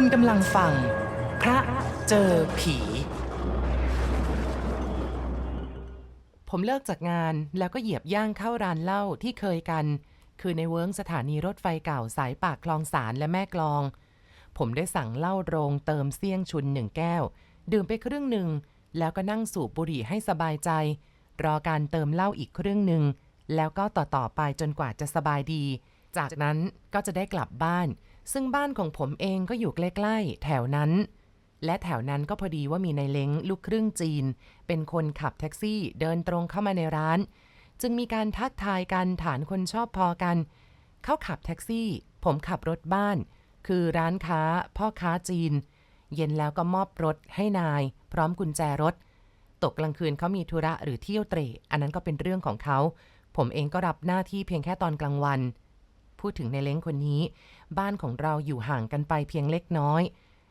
คุณกำลังฟัง พระเจอผี ผมเลิกจากงานแล้วก็เหยียบย่างเข้าร้านเหล้าที่เคยกัน คือในเวิร์งสถานีรถไฟเก่าสายปากคลองสารและแม่กลอง ผมได้สั่งเหล้าโรงเติมเสี่ยงชุนหนึ่งแก้ว ดื่มไปครึ่งหนึ่ง แล้วก็นั่งสูบบุหรี่ให้สบายใจ รอการเติมเหล้าอีกครึ่งหนึ่งแล้วก็ต่อๆไปจนกว่าจะสบายดี จากนั้นก็จะได้กลับบ้าน ซึ่งบ้านของผมเองก็อยู่ใกล้ๆ แถวนั้น และแถวนั้นก็พอดีว่ามีนายเล้งลูกครึ่งจีน เป็นคนขับแท็กซี่เดินตรงเข้ามาในร้าน จึงมีการทักทายกันฐานคนชอบพอกัน เขาขับแท็กซี่ ผมขับรถบ้าน คือร้านค้า พ่อค้าจีน เย็นแล้วก็มอบรถให้นาย พร้อมกุญแจรถ ตกกลางคืนเขามีธุระหรือเที่ยวเตร่อันนั้นก็เป็นเรื่องของเขา ผมเองก็รับหน้าที่เพียงแค่ตอนกลางวัน พูดถึงในเล้งคนนี้ บ้านของเราอยู่ห่างกันไปเพียงเล็กน้อย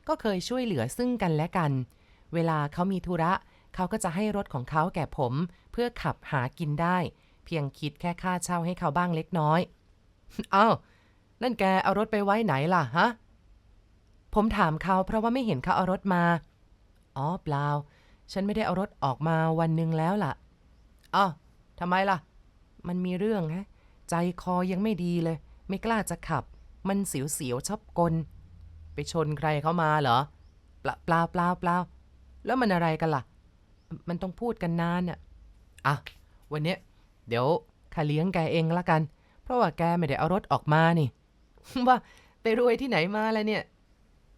ก็เคยช่วยเหลือซึ่งกันและกัน เวลาเขามีธุระเขาก็จะให้รถของเขาแก่ผม เพื่อขับหากินได้ เพียงคิดแค่ค่าเช่าให้เขาบ้างเล็กน้อย เอ้า นั่นแกเอารถไปไว้ไหนล่ะฮะ ผมถามเขาเพราะว่าไม่เห็นเขาเอารถมา อ๋อเปล่า ฉันไม่ได้เอารถออกมาวันหนึ่งแล้วล่ะอ้าวทำไมล่ะ มันมีเรื่องฮะ ใจคอยังไม่ดีเลย ไม่กล้าจะขับ มันเสียวๆชอบกล ไปชนใครเขามาเหรอเปล่าเปล่าเปล่าเปล่าแล้วมันอะไรกันล่ะ มันต้องพูดกันนานน่ะอะ วันเนี้ยเดี๋ยวข้าเลี้ยงแกเองละกัน เพราะว่าแกไม่ได้เอารถออกมานี่ ว่าไปรวยที่ไหนมาแล้วเนี่ย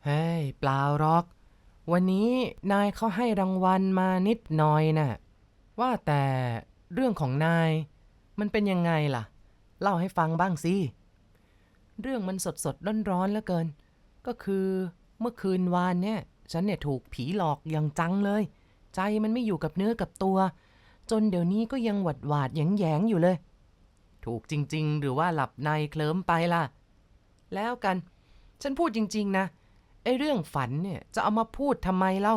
เฮ้ย เปล่าหรอก วันนี้นายเขาให้รางวัลมานิดหน่อยน่ะ ว่าแต่เรื่องของนาย มันเป็นยังไงล่ะ เล่าให้ฟังบ้างสิ เรื่องมันสดสดร้อนร้อนเหลือเกิน ก็คือเมื่อคืนวานเนี่ย ฉันเนี่ยถูกผีหลอกอย่างจังเลย ใจมันไม่อยู่กับเนื้อกับตัว จนเดี๋ยวนี้ก็ยังหวัดหวาดแยงแยงอยู่เลย ถูกจริง ๆ หรือว่าหลับในเคลิ้มไปล่ะ แล้วกัน ฉันพูดจริง ๆ นะไอ้เรื่องฝันเนี่ยจะเอามาพูดทำไมเล่า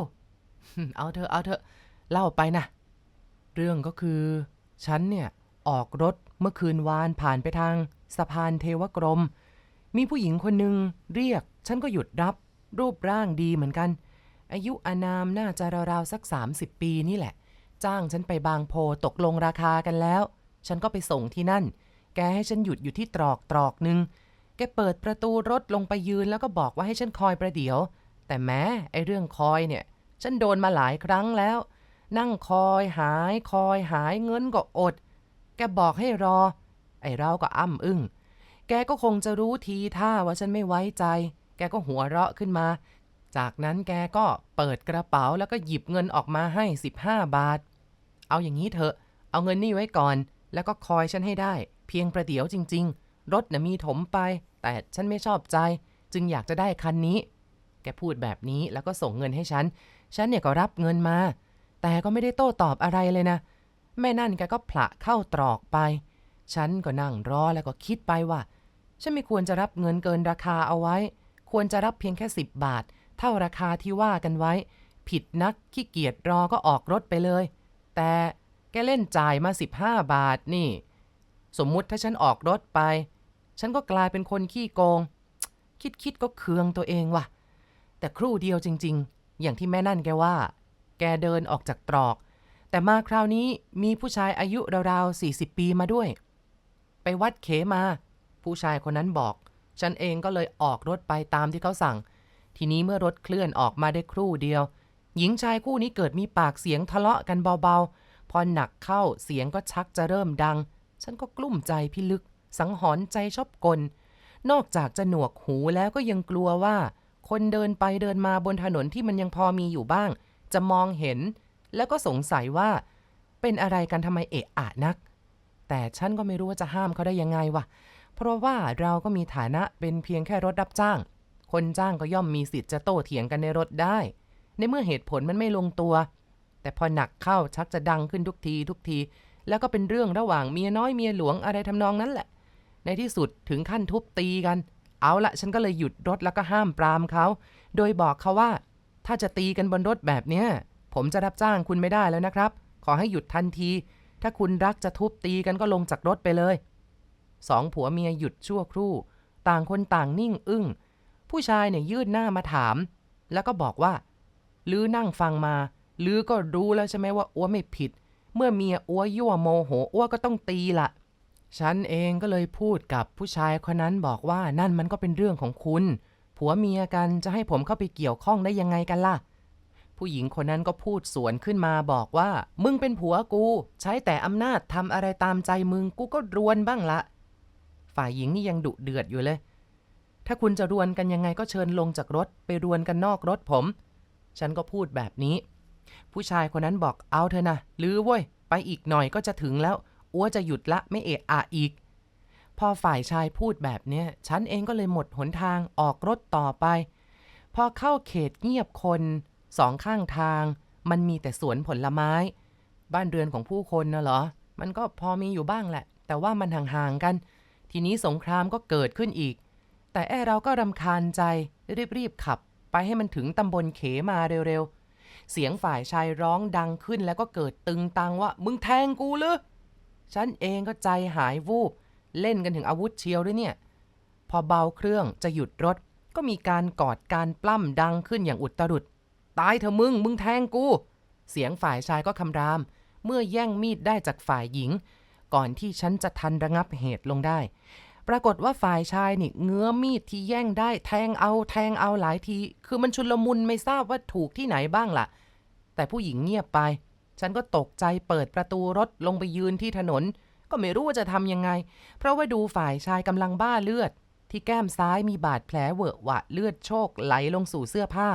เอาเถอะเอาเถอะเล่าไปนะ เรื่องก็คือ ฉันเนี่ยออกรถเมื่อคืนวานผ่านไปทางสะพานเทวกรม มีผู้หญิงคนหนึ่งเรียก ฉันก็หยุดรับ รูปร่างดีเหมือนกัน อายุอานามน่าจะราวๆสัก 30 ปีนี่แหละ จ้างฉันไปบางโพตกลงราคากันแล้ว ฉันก็ไปส่งที่นั่น แกให้ฉันหยุดอยู่ที่ตรอกตรอกหนึ่งแกเปิดประตูรถลงไปยืนแล้วก็บอกว่าให้ฉันคอยประเดี๋ยว แต่แม้ไอเรื่องคอยเนี่ย ฉันโดนมาหลายครั้งแล้ว นั่งคอยหายคอยหายเงินก็อด แกบอกให้รอ ไอเราก็อ้ำอึ้ง กก็คงจะรู้ทีท่าว่าฉันไม่ไว้ใจ แกก็หัวเราะขึ้นมา จากนั้นแกก็เปิดกระเป๋าแล้วก็หยิบเงินออกมาให้ 15 บาท เอาอย่างนี้เถอะ เอาเงินนี่ไว้ก่อน แล้วก็คอยฉันให้ได้ เพียงประเดี๋ยวจริง ๆ รถน่ะมีถมไป แต่ฉันไม่ชอบใจ จึงอยากจะได้คันนี้ แกพูดแบบนี้แล้วก็ส่งเงินให้ฉัน ฉันเนี่ยก็รับเงินมา แต่ก็ไม่ได้โต้ตอบอะไรเลยนะ แม่นั่นแกก็ผละเข้าตรอกไป ฉันก็นั่งรอแล้วก็คิดไปว่า ฉันไม่ควรจะรับเงินเกินราคาเอาไว้ ควรจะรับเพียงแค่ 10 บาท เท่าราคาที่ว่ากันไว้ ผิดนักขี้เกียจรอก็ออกรถไปเลย แต่แกเล่นจ่ายมา 15 บาทนี่ สมมุติถ้าฉันออกรถไป ฉันก็กลายเป็นคนขี้โกง คิดคิดก็เคืองตัวเองว่ะ แต่ครู่เดียวจริง ๆ อย่างที่แม่นั่นแกว่า แกเดินออกจากตรอก แต่มาคราวนี้มีผู้ชายอายุราวๆ40 ปีมาด้วย ไปวัดเขมา ผู้ชายคนนั้นบอก ฉันเองก็เลยออกรถไปตามที่เขาสั่ง ทีนี้เมื่อรถเคลื่อนออกมาได้ครู่เดียว หญิงชายคู่นี้เกิดมีปากเสียงทะเลาะกันเบาๆ พอหนักเข้าเสียงก็ชักจะเริ่มดัง ฉันก็กลุ้มใจพิลึก สังหรณ์ใจชอบกล นอกจากจะหนวกหูแล้วก็ยังกลัวว่า คนเดินไปเดินมาบนถนนที่มันยังพอมีอยู่บ้าง จะมองเห็น แล้วก็สงสัยว่า เป็นอะไรกันทำไมเอะอะนักแต่ฉันก็ไม่รู้ว่าจะห้ามเขาได้ยังไงวะ เพราะว่าเราก็มีฐานะเป็นเพียงแค่รถรับจ้าง คนจ้างก็ย่อมมีสิทธิ์จะโต้เถียงกันในรถได้ ในเมื่อเหตุผลมันไม่ลงตัว แต่พอหนักเข้าชักจะดังขึ้นทุกทีทุกที แล้วก็เป็นเรื่องระหว่างเมียน้อยเมียหลวงอะไรทำนองนั้นแหละ ในที่สุดถึงขั้นทุบตีกัน เอาละฉันก็เลยหยุดรถแล้วก็ห้ามปรามเขา โดยบอกเขาว่า ถ้าจะตีกันบนรถแบบเนี้ยผมจะรับจ้างคุณไม่ได้แล้วนะครับ ขอให้หยุดทันที ถ้าคุณรักจะทุบตีกันก็ลงจากรถไปเลย สองผัวเมียหยุดชั่วครู่ ต่างคนต่างนิ่งอึ้ง ผู้ชายเนี่ยยื่นหน้ามาถาม แล้วก็บอกว่าลือนั่งฟังมาลือก็รู้แล้วใช่ไหมว่าอ้วไม่ผิด เมื่อเมียอ้วยั่วโมโหอ้วก็ต้องตีละฉันเองก็เลยพูดกับผู้ชายคนนั้นบอกว่านั่นมันก็เป็นเรื่องของคุณ ผัวเมียกันจะให้ผมเข้าไปเกี่ยวข้องได้ยังไงกันล่ะ ผู้หญิงคนนั้นก็พูดสวนขึ้นมาบอกว่า มึงเป็นผัวกู ใช้แต่อำนาจทำอะไรตามใจมึงกูก็รวนบ้างละ ฝ่ายหญิงนี่ยังดุเดือดอยู่เลย ถ้าคุณจะรวนกันยังไงก็เชิญลงจากรถไปรวนกันนอกรถผม ฉันก็พูดแบบนี้ ผู้ชายคนนั้นบอกเอาเถอะนะลือเว้ย ไปอีกหน่อยก็จะถึงแล้วอ้วจะหยุดละไม่เอะอะอีก พอฝ่ายชายพูดแบบเนี้ย ฉันเองก็เลยหมดหนทางออกรถต่อไป พอเข้าเขตเงียบคนสองข้างทาง มันมีแต่สวนผลไม้ บ้านเรือนของผู้คนนะเหรอ มันก็พอมีอยู่บ้างแหละ แต่ว่ามันห่างๆกัน ทีนี้สงครามก็เกิดขึ้นอีก แต่แอเราก็รำคาญใจรีบๆขับ ไปให้มันถึงตำบลเขมาเร็วๆ เสียงฝ่ายชายร้องดังขึ้นแล้วก็เกิดตึงตังว่า มึงแทงกูหรือฉันเองก็ใจหายวูบ เล่นกันถึงอาวุธเชียวด้วยเนี่ย พอเบาเครื่องจะหยุดรถ ก็มีการกอดการปล้ำดังขึ้นอย่างอุตรุด ตายเถอมึง มึงแทงกู เสียงฝ่ายชายก็คำราม เมื่อแย่งมีดได้จากฝ่ายหญิง ก่อนที่ฉันจะทันระงับเหตุลงได้ ปรากฏว่าฝ่ายชายนี่เงื้อมีดที่แย่งได้แทงเอาแทงเอาหลายที คือมันชุลมุนไม่ทราบว่าถูกที่ไหนบ้างล่ะ แต่ผู้หญิงเงียบไป ฉันก็ตกใจเปิดประตูรถลงไปยืนที่ถนน ก็ไม่รู้ว่าจะทำยังไง เพราะว่าดูฝ่ายชายกำลังบ้าเลือด ที่แก้มซ้ายมีบาดแผลเวอะหวะเลือดโชกไหลลงสู่เสื้อผ้า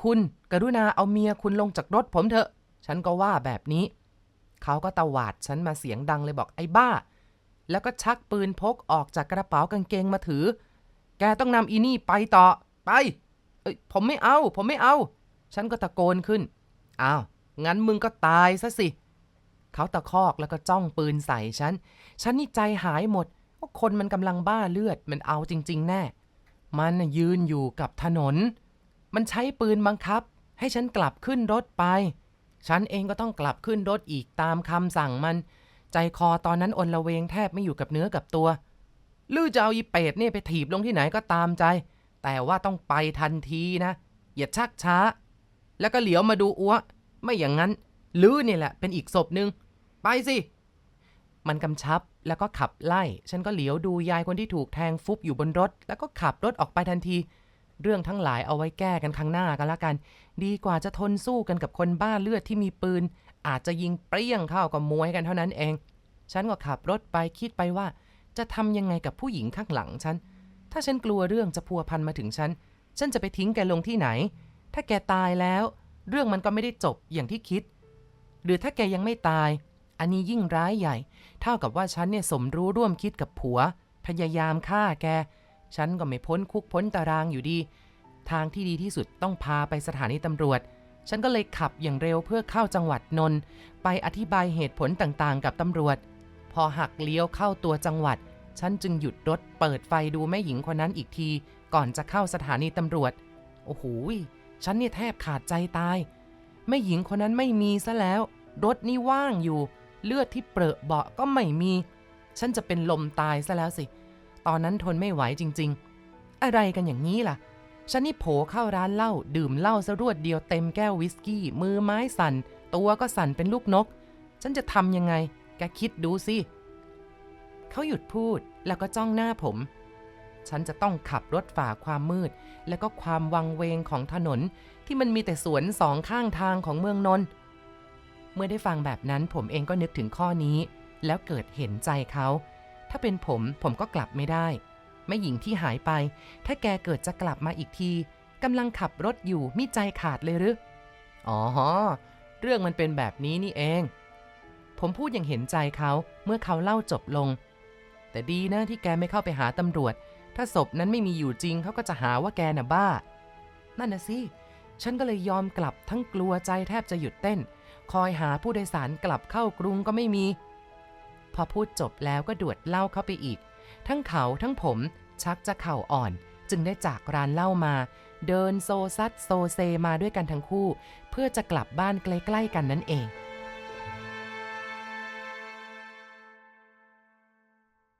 คุณกรุณาเอาเมียคุณลงจากรถผมเถอะ ฉันก็ว่าแบบนี้ เขาก็ตวาดฉันมาเสียงดังเลยบอกไอ้บ้า แล้วก็ชักปืนพกออกจากกระเป๋ากางเกงมาถือ แกต้องนำอีนี่ไปต่อ ไป เอ้ยผมไม่เอา ผมไม่เอา ฉันก็ตะโกนขึ้น อ้าว งั้นมึงก็ตายซะสิ เขาตะคอกแล้วก็จ้องปืนใส่ฉัน ฉันนี่ใจหายหมดว่าคนมันกำลังบ้าเลือด มันเอาจริง ๆ แน่ มันน่ะยืนอยู่กับถนน มันใช้ปืนบังคับ ให้ฉันกลับขึ้นรถไป ฉันเองก็ต้องกลับขึ้นรถอีกตามคำสั่งมัน ใจคอตอนนั้นอนละเวงแทบไม่อยู่กับเนื้อกับตัวลื้อจะเอาอีเป็ดเนี่ยไปถีบลงที่ไหนก็ตามใจ แต่ว่าต้องไปทันทีนะ อย่าชักช้า แล้วก็เหลียวมาดูอ้วไม่อย่างนั้นลื้อเนี่ยแหละเป็นอีกศพหนึ่งไปสิ มันกำชับแล้วก็ขับไล่ ฉันก็เหลียวดูยายคนที่ถูกแทงฟุบอยู่บนรถ แล้วก็ขับรถออกไปทันที เรื่องทั้งหลายเอาไว้แก้กันข้งหน้ากันละกัน ดีกว่าจะทนสู้กันกับคนบ้าเลือดที่มีปืน อาจจะยิงเปรี้ยงเข้ากับมวยกันเท่านั้นเอง ฉันก็ขับรถไปคิดไปว่า จะทำยังไงกับผู้หญิงข้างหลังฉัน ถ้าฉันกลัวเรื่องจะพัวพันมาถึงฉัน ฉันจะไปทิ้งแกลงที่ไหน ถ้าแกตายแล้ว เรื่องมันก็ไม่ได้จบอย่างที่คิด หรือถ้าแกยังไม่ตาย อันนี้ยิ่งร้ายใหญ่ เท่ากับว่าฉันเนี่ยสมรู้ร่วมคิดกับผัว พยายามฆ่าแก ฉันก็ไม่พ้นคุกพ้นตารางอยู่ดี ทางที่ดีที่สุดต้องพาไปสถานีตำรวจ ฉันก็เลยขับอย่างเร็วเพื่อเข้าจังหวัดนนท์ไปอธิบายเหตุผลต่างๆ กับตำรวจ พอหักเลี้ยวเข้าตัวจังหวัด ฉันจึงหยุดรถเปิดไฟดูแม่หญิงคนนั้นอีกที ก่อนจะเข้าสถานีตำรวจ โอ้โหฉันเนี่ยแทบขาดใจตายแม่หญิงคนนั้นไม่มีซะแล้ว รถนี่ว่างอยู่ เลือดที่เปรอะเบาะก็ไม่มี ฉันจะเป็นลมตายซะแล้วสิ ตอนนั้นทนไม่ไหวจริง ๆ อะไรกันอย่างนี้ล่ะ ฉันนี่โผเข้าร้านเหล้าดื่มเหล้าซะรวดเดียวเต็มแก้ววิสกี้ มือไม้สั่น ตัวก็สั่นเป็นลูกนก ฉันจะทำยังไง แกคิดดูสิเขาหยุดพูดแล้วก็จ้องหน้าผม ฉันจะต้องขับรถฝ่าความมืด และก็ความวังเวงของถนนที่มันมีแต่สวนสองข้างทางของเมืองนนท์เมื่อได้ฟังแบบนั้นผมเองก็นึกถึงข้อนี้ แล้วเกิดเห็นใจเขา ถ้าเป็นผมผมก็กลับไม่ได้ แม่หญิงที่หายไป ถ้าแกเกิดจะกลับมาอีกทีกำลังขับรถอยู่มิใจขาดเลยหรืออ๋อ เรื่องมันเป็นแบบนี้นี่เอง ผมพูดอย่างเห็นใจเขาเมื่อเขาเล่าจบลง แต่ดีนะที่แกไม่เข้าไปหาตำรวจ ถ้าศพนั้นไม่มีอยู่จริงเขาก็จะหาว่าแกน่ะบ้า นั่นนะสิฉันก็เลยยอมกลับทั้งกลัวใจแทบจะหยุดเต้น คอยหาผู้โดยสารกลับเข้ากรุงก็ไม่มี พอพูดจบแล้วก็ดวดเหล้าเข้าไปอีก ทั้งเขาทั้งผมชักจะเข่าอ่อน จึงได้จากร้านเหล้ามา เดินโซซัดโซเซมาด้วยกันทั้งคู่ เพื่อจะกลับบ้านใกล้ๆกันนั่นเอง